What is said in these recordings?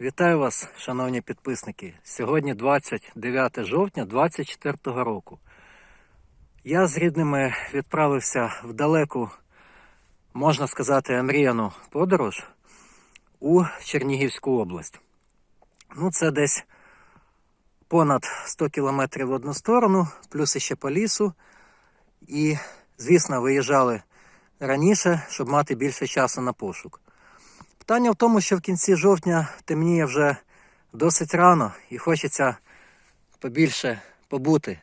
Вітаю вас, шановні підписники. Сьогодні 29 жовтня 2024 року. Я з рідними відправився в далеку, можна сказати, мріяну подорож у Чернігівську область. Ну, це десь понад 100 кілометрів в одну сторону, плюс іще по лісу. І, звісно, виїжджали раніше, щоб мати більше часу на пошук. Питання в тому, що в кінці жовтня темніє вже досить рано і хочеться побільше побути,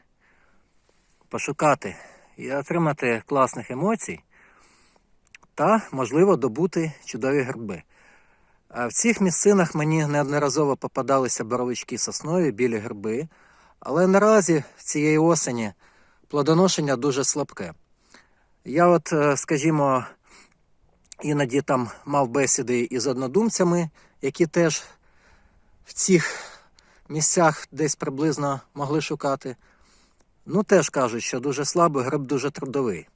пошукати і отримати класних емоцій та, можливо, добути чудові гриби. А в цих місцинах мені неодноразово попадалися боровички соснові, білі гриби, але наразі цієї осені плодоношення дуже слабке. Я, от, е, скажімо, іноді там мав бесіди із однодумцями, які теж в цих місцях десь приблизно могли шукати. Ну, теж кажуть, що дуже слабий, гриб дуже трудовий.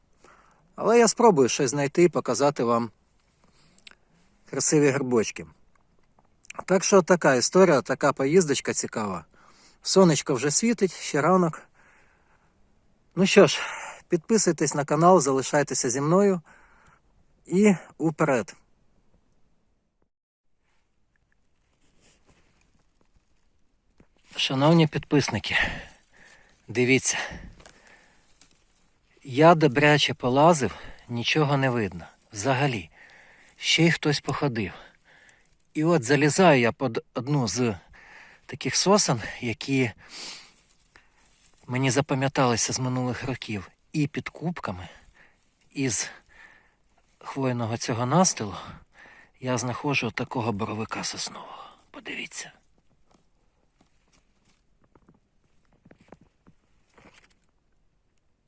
Але я спробую щось знайти і показати вам красиві грибочки. Так що така історія, така поїздочка цікава. Сонечко вже світить, ще ранок. Ну що ж, підписуйтесь на канал, залишайтеся зі мною. І уперед. Шановні підписники, дивіться. Я добряче полазив, нічого не видно. Взагалі. Ще й хтось походив. І от залізаю я під одну з таких сосен, які мені запам'яталися з минулих років, і під кубками, із хвойного цього настилу я знаходжу такого боровика соснового. Подивіться.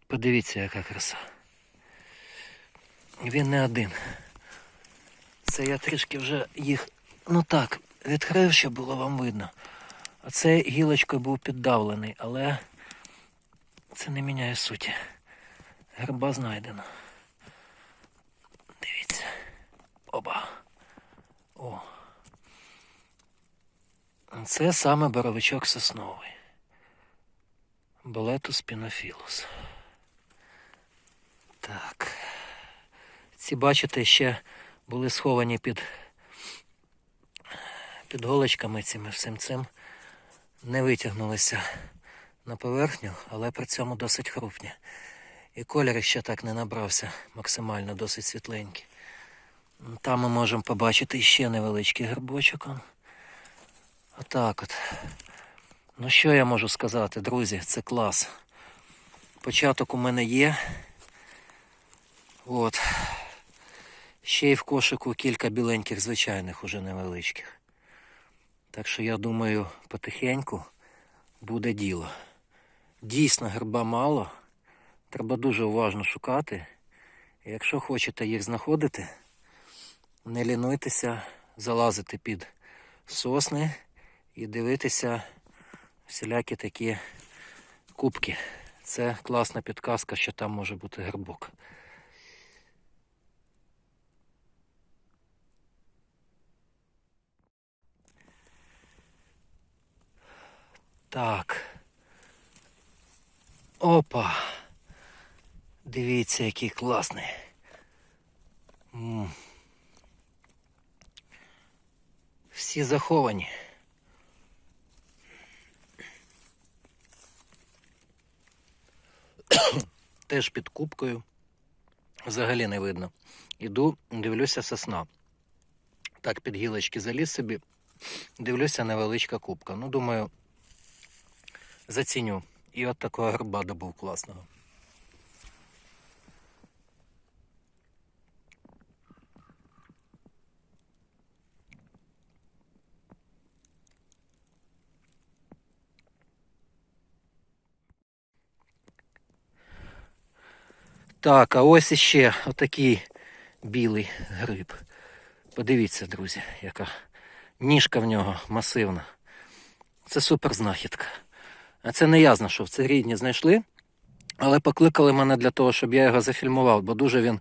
Подивіться, яка краса. Він не один. Це я трішки вже їх, ну так, відкрив, щоб було вам видно. А це гілочкою був піддавлений, але це не міняє суті. Гриба знайдено. Дивіться. Оба. О. Це саме боровичок сосновий. Болетус пінофілус. Так. Ці, бачите, ще були сховані під, під голочками цими всім цим. Не витягнулися на поверхню, але при цьому досить хрупні. І колір ще так не набрався максимально досить світленький. Там ми можемо побачити ще невеличкий грибочок. Отак от. Ну що я можу сказати, друзі, це клас. Початок у мене є. От. Ще й в кошику кілька біленьких звичайних уже невеличких. Так що я думаю, потихеньку буде діло. Дійсно, гриба мало. Треба дуже уважно шукати. Якщо хочете їх знаходити, не лінуйтеся залазити під сосни і дивитися всілякі такі кубки. Це класна підказка, що там може бути грибок. Так. Опа. Дивіться, який класний. Всі заховані. Теж під кубкою. Взагалі не видно. Іду, дивлюся сосна. Так, під гілочки заліз собі. Дивлюся, невеличка кубка. Ну, думаю, заціню. І от такого гриба добув класного. Так, а ось іще отакий білий гриб. Подивіться, друзі, яка ніжка в нього масивна. Це супер знахідка. А це не я знайшов, це рідні знайшли. Але покликали мене для того, щоб я його зафільмував, бо дуже він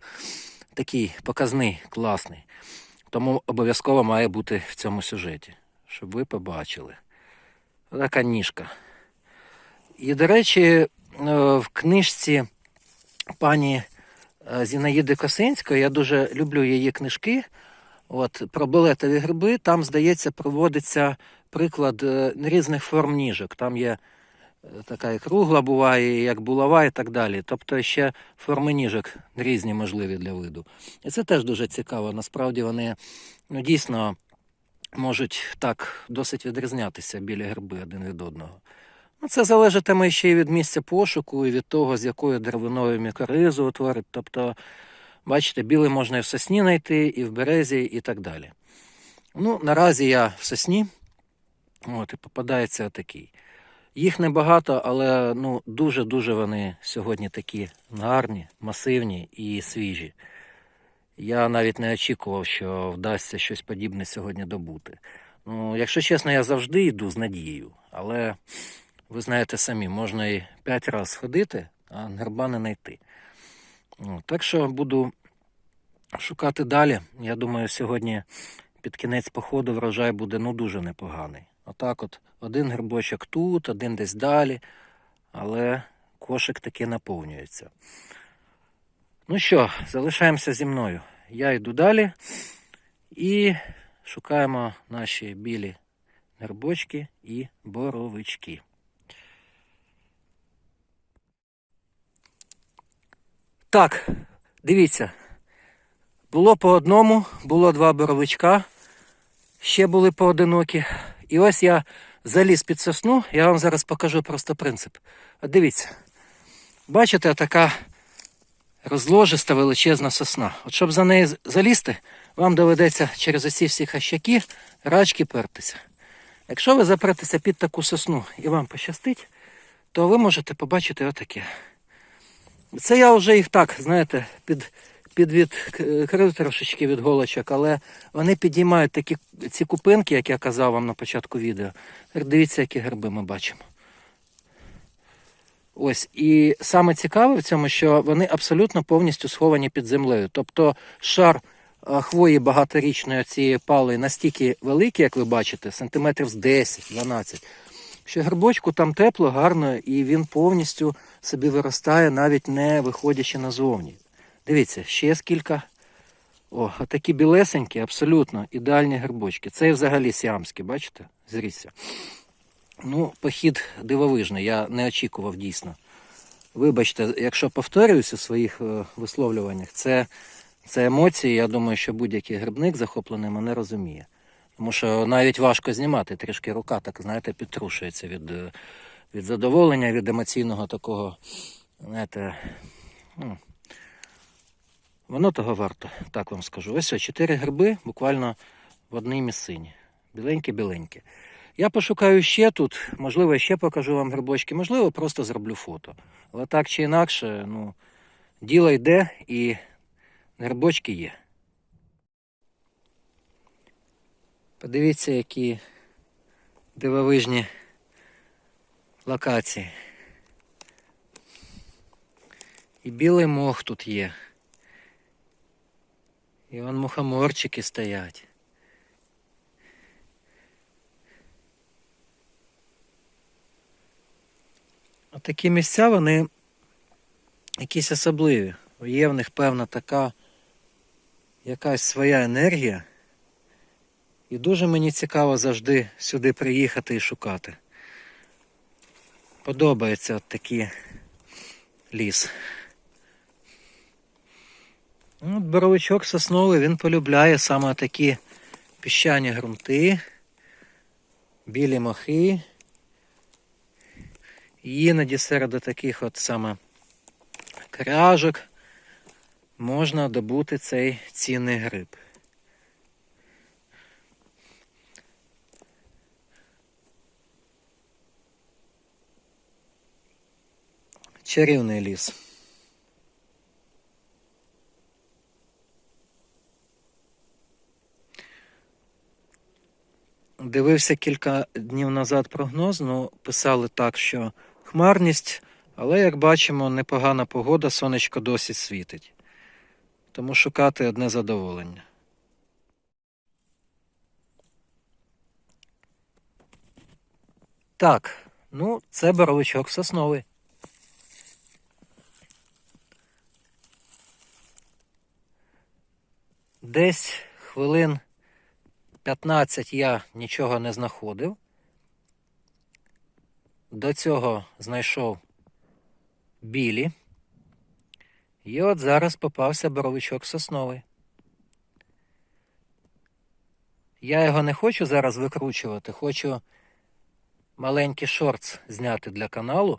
такий показний, класний. Тому обов'язково має бути в цьому сюжеті. щоб ви побачили. Така ніжка. І, до речі, е, в книжці пані е, Зінаїди Косинської, я дуже люблю її книжки. От, про балетові гриби, там, здається, проводиться приклад е, різних форм ніжок. Там є е, така і кругла буває, як булава і так далі. Тобто ще форми ніжок різні можливі для виду. І це теж дуже цікаво. Насправді вони ну, дійсно можуть так досить відрізнятися білі гриби один від одного. Це залежатиме ще й від місця пошуку, і від того, з якою деревиною мікоризу утворить. Тобто, бачите, білий можна і в сосні знайти, і в березі, і так далі. Ну, наразі я в сосні, от, і попадається такий. Їх небагато, але ну, дуже-дуже вони сьогодні такі гарні, масивні і свіжі. Я навіть не очікував, що вдасться щось подібне сьогодні добути. Ну, якщо чесно, я завжди йду з надією, але ви знаєте самі, можна і п'ять разів ходити, а герба не знайти. Ну, так що буду шукати далі. Я думаю, сьогодні під кінець походу врожай буде ну дуже непоганий. Отак от один грибочок тут, один десь далі, але кошик таки наповнюється. Ну що, залишаємося зі мною. Я йду далі і шукаємо наші білі грибочки і боровички. Так, дивіться. Було по одному, було два боровичка, ще були поодинокі. І ось я заліз під сосну, я вам зараз покажу просто принцип. От дивіться, бачите, така розложиста величезна сосна. От щоб за неї залізти, вам доведеться через оці всі хащаки рачки пертися. Якщо ви запретеся під таку сосну і вам пощастить, то ви можете побачити отаке. Це я вже їх так, знаєте, під, під відкрив трошечки від голочок, але вони підіймають такі ці купинки, як я казав вам на початку відео. Дивіться, які герби ми бачимо. Ось, і саме цікаве в цьому, що вони абсолютно повністю сховані під землею. Тобто шар хвої багаторічної цієї пали настільки великий, як ви бачите, сантиметрів з 10-12, що грибочку там тепло, гарно, і він повністю собі виростає, навіть не виходячи назовні. Дивіться, ще скільки. О, такі білесенькі, абсолютно ідеальні грибочки. Це взагалі сіамські, бачите? Зрісся. Ну, похід дивовижний, я не очікував дійсно. Вибачте, якщо повторююсь у своїх е, висловлюваннях, це, це емоції, я думаю, що будь-який грибник захоплений мене розуміє. Тому що навіть важко знімати, трішки рука, так знаєте, підтрушується від, е, від задоволення, від емоційного такого, знаєте, ну, воно того варто, так вам скажу. Ось ось, чотири гриби буквально в одній місцині. Біленькі-біленькі. Я пошукаю ще тут, можливо, ще покажу вам грибочки, можливо, просто зроблю фото. Але так чи інакше, ну, діло йде і грибочки є. Подивіться, які дивовижні локації. І білий мох тут є. І вон мухоморчики стоять. А такі місця, вони якісь особливі. Є в них певна така якась своя енергія. І дуже мені цікаво завжди сюди приїхати і шукати. Подобається от такий ліс. Ну, От боровичок сосновий, він полюбляє саме такі піщані ґрунти, білі мохи. Іноді серед таких от саме кряжок можна добути цей цінний гриб. Чарівний ліс. Дивився кілька днів назад прогноз, ну писали так, що хмарність, але як бачимо, непогана погода, сонечко досі світить. Тому шукати одне задоволення. Так, ну, це боровичок сосновий. Десь хвилин 15 я нічого не знаходив. До цього знайшов білі. І от зараз попався боровичок сосновий. Я його не хочу зараз викручувати, хочу маленький шортс зняти для каналу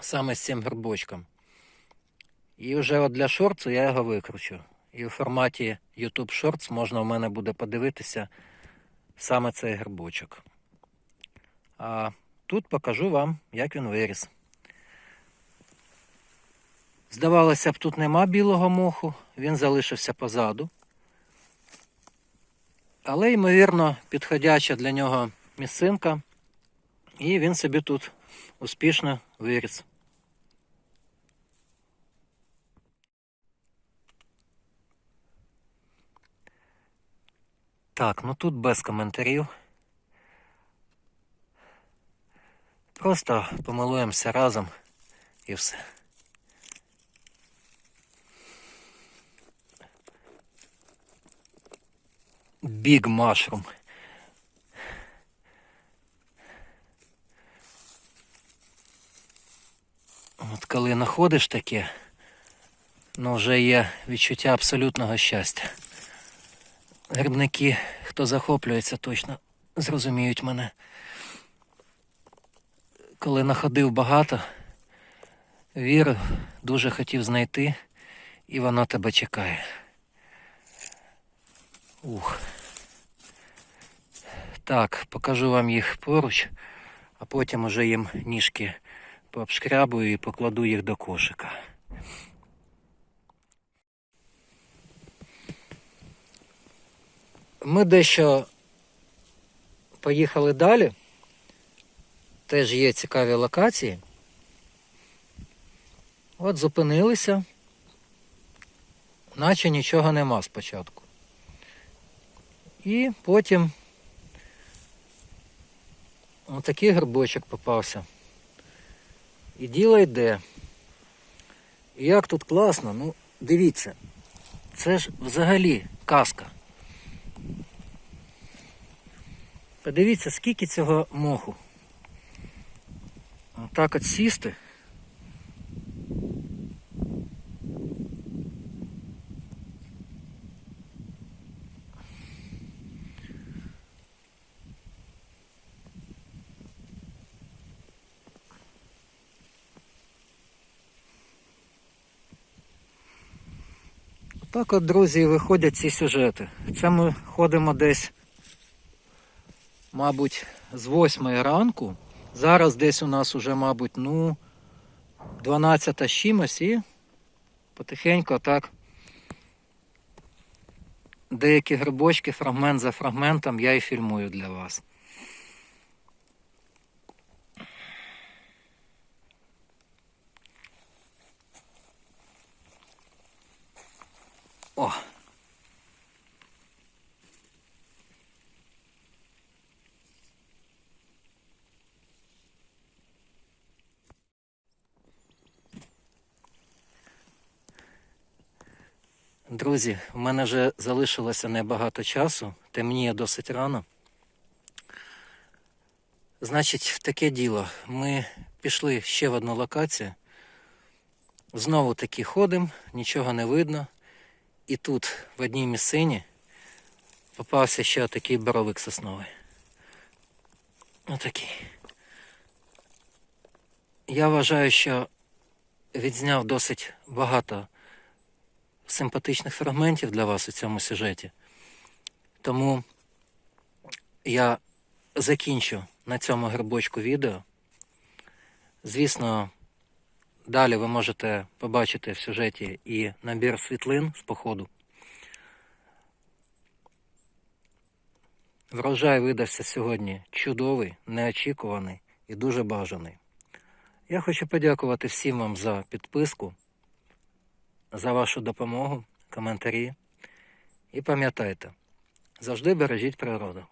саме з цим грибочком. І вже от для шортсу я його викручу. І у форматі YouTube Shorts можна в мене буде подивитися саме цей грибочок. А тут покажу вам, як він виріс. Здавалося б, тут нема білого моху, він залишився позаду. Але, ймовірно, підходяча для нього місцинка, і він собі тут успішно виріс. Так, ну тут без коментарів. Просто помилуємося разом і все. Big Mushroom. От коли знаходиш таке, ну вже є відчуття абсолютного щастя. Грибники, хто захоплюється, точно зрозуміють мене. Коли находив багато, вірив, дуже хотів знайти, і воно тебе чекає. Ух. Так, покажу вам їх поруч, а потім уже їм ніжки пообшкрябую і покладу їх до кошика. Ми дещо поїхали далі. Теж є цікаві локації. От зупинилися, наче нічого нема спочатку. І потім отакий грибочок попався. І діло йде. Як тут класно, ну дивіться, це ж взагалі казка. Подивіться, скільки цього моху. Отак от сісти. Так от, друзі, виходять ці сюжети. Це ми ходимо десь, мабуть, з 8 ранку. Зараз десь у нас уже, мабуть, ну, 12 з чимось і потихеньку так деякі грибочки фрагмент за фрагментом я і фільмую для вас. О! Друзі, в мене вже залишилося небагато часу, темніє досить рано. Значить, таке діло. Ми пішли ще в одну локацію. Знову таки ходимо, нічого не видно. І тут, в одній місцині, попався ще такий боровик сосновий. Отакий. Я вважаю, що відзняв досить багато симпатичних фрагментів для вас у цьому сюжеті. Тому я закінчу на цьому грибочку відео. Звісно, далі ви можете побачити в сюжеті і набір світлин з походу. Врожай видався сьогодні чудовий, неочікуваний і дуже бажаний. Я хочу подякувати всім вам за підписку за вашу допомогу, коментарі. І пам'ятайте, завжди бережіть природу.